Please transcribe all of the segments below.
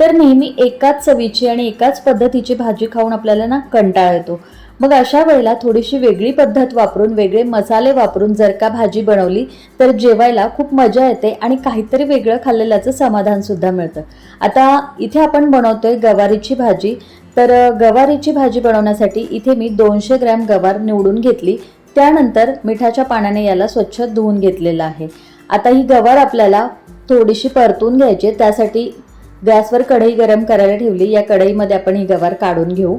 तर नेहमी एकाच चवीची आणि एकाच पद्धतीची भाजी खाऊन आपल्याला ना कंटाळा येतो. मग अशा वेळेला थोडीशी वेगळी पद्धत वापरून वेगळे मसाले वापरून जर का भाजी बनवली तर जेवायला खूप मजा येते आणि काहीतरी वेगळं खाल्लेल्याचं समाधानसुद्धा मिळतं. आता इथे आपण बनवतोय गवारीची भाजी. तर गवारीची भाजी बनवण्यासाठी इथे मी दोनशे ग्रॅम गवार निवडून घेतली. त्यानंतर मिठाच्या पाण्याने याला स्वच्छ धुवून घेतलेलं आहे. आता ही गवार आपल्याला थोडीशी परतून घ्यायची त्यासाठी गॅसवर कढई गरम करायला ठेवली. या कढईमध्ये आपण ही गवार काढून घेऊ.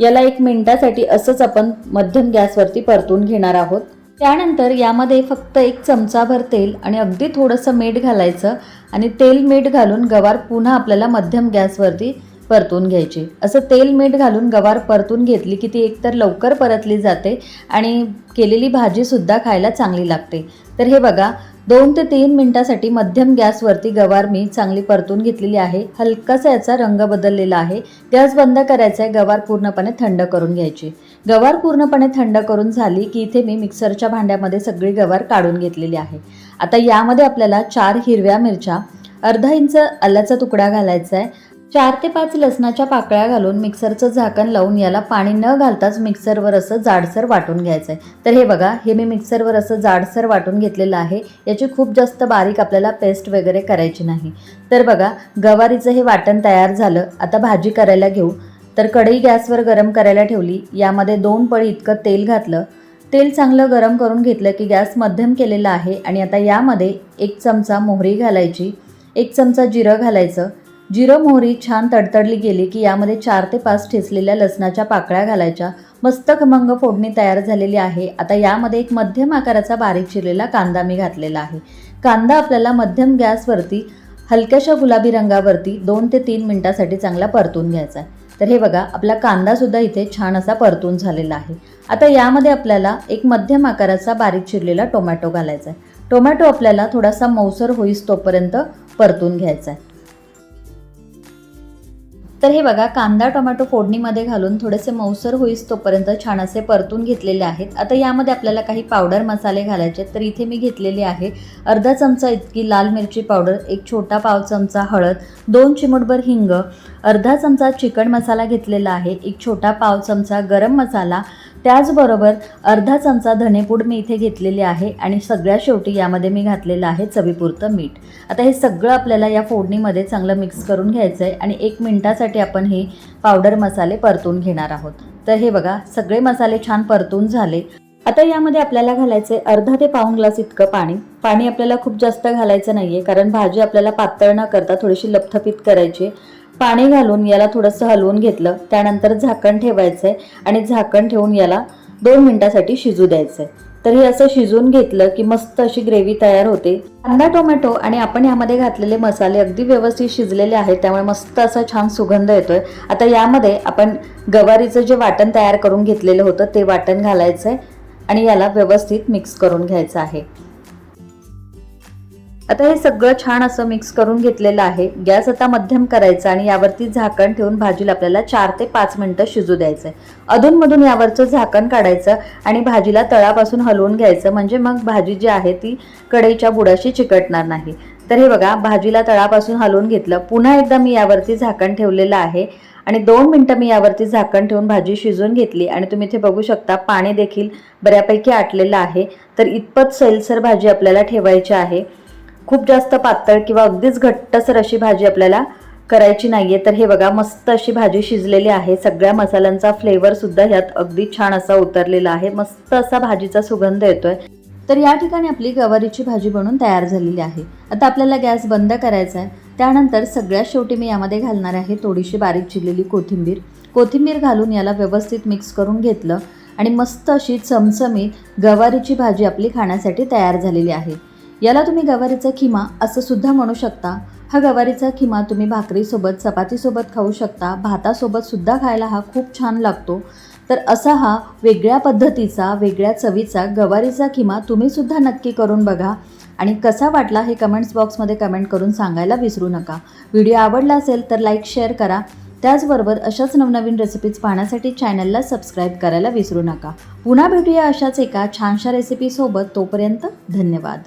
याला एक मिनिटासाठी असंच आपण मध्यम गॅसवरती परतून घेणार आहोत. त्यानंतर यामध्ये फक्त एक चमचाभर तेल आणि अगदी थोडंसं मीठ घालायचं आणि तेल मीठ घालून गवार पुन्हा आपल्याला मध्यम गॅसवरती परतून घ्यायची. असं तेल मीठ घालून गवार परतून घेतली की ती एकतर लवकर परतली जाते आणि केलेली भाजीसुद्धा खायला चांगली लागते. तर हे बघा दोन ते तीन मिनटासाठी मध्यम गॅसवरती गवार मी चांगली परतून घेतलेली आहे. हलकासा याचा रंग बदललेला आहे. गॅस बंद करायचा आहे गवार पूर्णपणे थंड करून घ्यायची. गवार पूर्णपणे थंड करून झाली की इथे मी मिक्सरच्या भांड्यामध्ये सगळी गवार काढून घेतलेली आहे. आता यामध्ये आपल्याला चार हिरव्या मिरच्या अर्धा इंच आल्याचा तुकडा घालायचा आहे. चार ते पाच लसणाच्या पाकळ्या घालून मिक्सरचं झाकण लावून याला पाणी न घालताच मिक्सरवर असं जाडसर वाटून घ्यायचं आहे तर हे बघा हे मी मिक्सरवर असं जाडसर वाटून घेतलेलं आहे. याची खूप जास्त बारीक आपल्याला पेस्ट वगैरे करायची नाही. तर बघा गवारीचं हे वाटण तयार झालं. आता भाजी करायला घेऊ. तर कढई गॅसवर गरम करायला ठेवली. यामध्ये दोन पळी इतकं तेल घातलं. तेल चांगलं गरम करून घेतलं की गॅस मध्यम केलेला आहे. आणि आता यामध्ये एक चमचा मोहरी घालायची. एक चमचा जिरं घालायचं. जिरं मोहरी छान तडतडली गेली की यामध्ये चार ते पाच ठेचलेल्या लसणाच्या पाकळ्या घालायच्या. मस्त खमंग फोडणी तयार झालेली आहे. आता यामध्ये एक मध्यम आकाराचा बारीक चिरलेला कांदा मी घातलेला आहे. कांदा आपल्याला मध्यम गॅसवरती हलक्याशा गुलाबी रंगावरती दोन ते तीन मिनटासाठी चांगला परतून घ्यायचा आहे. तर हे बघा आपला कांदासुद्धा इथे छान असा परतून झालेला आहे. आता यामध्ये आपल्याला एक मध्यम आकाराचा बारीक चिरलेला टोमॅटो घालायचा आहे. टोमॅटो आपल्याला थोडासा मऊसर होईस तोपर्यंत परतून घ्यायचा आहे. तर हे बघा कांदा टोमॅटो फोडणीमध्ये घालून थोडेसे मऊसर होईस तोपर्यंत छान असे परतून घेतलेले आहेत आता यामध्ये आपल्याला काही पावडर मसाले घालायचे आहेत. तर इथे मी घेतलेले आहे अर्धा चमचा इतकी लाल मिरची पावडर एक छोटा पाव चमचा हळद दोन चिमटभर हिंग अर्धा चमचा चिकन मसाला घेतलेला आहे एक छोटा पाव चमचा गरम मसाला त्याचबरोबर अर्धा चमचा धनेपूड मी इथे घेतलेली आहे आणि सगळ्या शेवटी यामध्ये मी घातलेलं आहे चवीपुरतं मीठ. आता हे सगळं आपल्याला या फोडणीमध्ये चांगलं मिक्स करून घ्यायचं आहे आणि एक मिनटासाठी आपण हे पावडर मसाले परतून घेणार आहोत. तर हे बघा सगळे मसाले छान परतून झाले. आता यामध्ये आपल्याला घालायचे अर्धा ते पाऊण ग्लास इतकं पाणी. पाणी आपल्याला खूप जास्त घालायचं नाही आहे कारण भाजी आपल्याला पातळ न करता थोडीशी लपथपीत करायची पाणी घालून याला थोडंसं हलवून घेतलं. त्यानंतर झाकण ठेवायचं आहे आणि झाकण ठेवून याला दोन मिनिटासाठी शिजू द्यायचं आहे तर हे असं शिजून घेतलं की मस्त अशी ग्रेव्ही तयार होते. कांदा टोमॅटो आणि आपण यामध्ये घातलेले मसाले अगदी व्यवस्थित शिजलेले आहेत. त्यामुळे मस्त असा छान सुगंध येतोय. आता यामध्ये आपण गवारीचं जे वाटण तयार करून घेतलेलं होतं ते वाटण घालायचं आहे आणि याला व्यवस्थित मिक्स करून घ्यायचं आहे. आता हे सगळं छान असं मिक्स करून घेतलेलं आहे. गॅस आता मध्यम करायचा आणि यावरती झाकण ठेवून भाजीला आपल्याला चार ते पाच मिनटं शिजू द्यायचं आहे अधूनमधून यावरचं झाकण काढायचं आणि भाजीला तळापासून हलवून घ्यायचं. म्हणजे मग भाजी जी आहे ती कढईच्या बुडाशी चिकटणार नाही. तर हे बघा भाजीला तळापासून हलवून घेतलं. पुन्हा एकदा मी यावरती झाकण ठेवलेलं आहे. आणि दोन मिनटं मी यावरती झाकण ठेवून भाजी शिजून घेतली. आणि तुम्ही इथे बघू शकता पाणी देखील बऱ्यापैकी आटलेलं आहे. तर इतपत सैलसर भाजी आपल्याला ठेवायची आहे. खूप जास्त पातळ किंवा अगदीच घट्टसर अशी भाजी आपल्याला करायची नाहीये. तर हे बघा मस्त अशी भाजी शिजलेली आहे. सगळ्या मसाल्यांचा फ्लेवर सुद्धा ह्यात अगदी छान असा उतरलेला आहे. मस्त असा भाजीचा सुगंध येतोय. तर या ठिकाणी आपली गवारीची भाजी बनून तयार झालेली आहे. आता आपल्याला गॅस बंद करायचा आहे त्यानंतर सगळ्यात शेवटी मी यामध्ये घालणार आहे थोडीशी बारीक चिरलेली कोथिंबीर. कोथिंबीर घालून याला व्यवस्थित मिक्स करून घेतलं आणि मस्त अशी चमचमीत गवारीची भाजी आपली खाण्यासाठी तयार झालेली आहे. याला तुम्ही गवारीचा खिमा असं सुद्धा म्हणू शकता. हा गवारीचा खिमा तुम्ही भाकरीसोबत चपातीसोबत खाऊ शकता. भातासोबत सुद्धा खायला हा खूप छान लागतो. तर असा हा वेगळ्या पद्धतीचा वेगळ्या चवीचा गवारीचा खिमा तुम्हीसुद्धा नक्की करून बघा. आणि कसा वाटला हे कमेंट्स बॉक्समध्ये कमेंट करून सांगायला विसरू नका. व्हिडिओ आवडला असेल तर लाईक शेअर करा. त्याचबरोबर अशाच नवनवीन रेसिपीज पाहण्यासाठी चॅनलला सबस्क्राईब करायला विसरू नका. पुन्हा भेटूया अशाच एका छानशा रेसिपीसोबत तोपर्यंत धन्यवाद.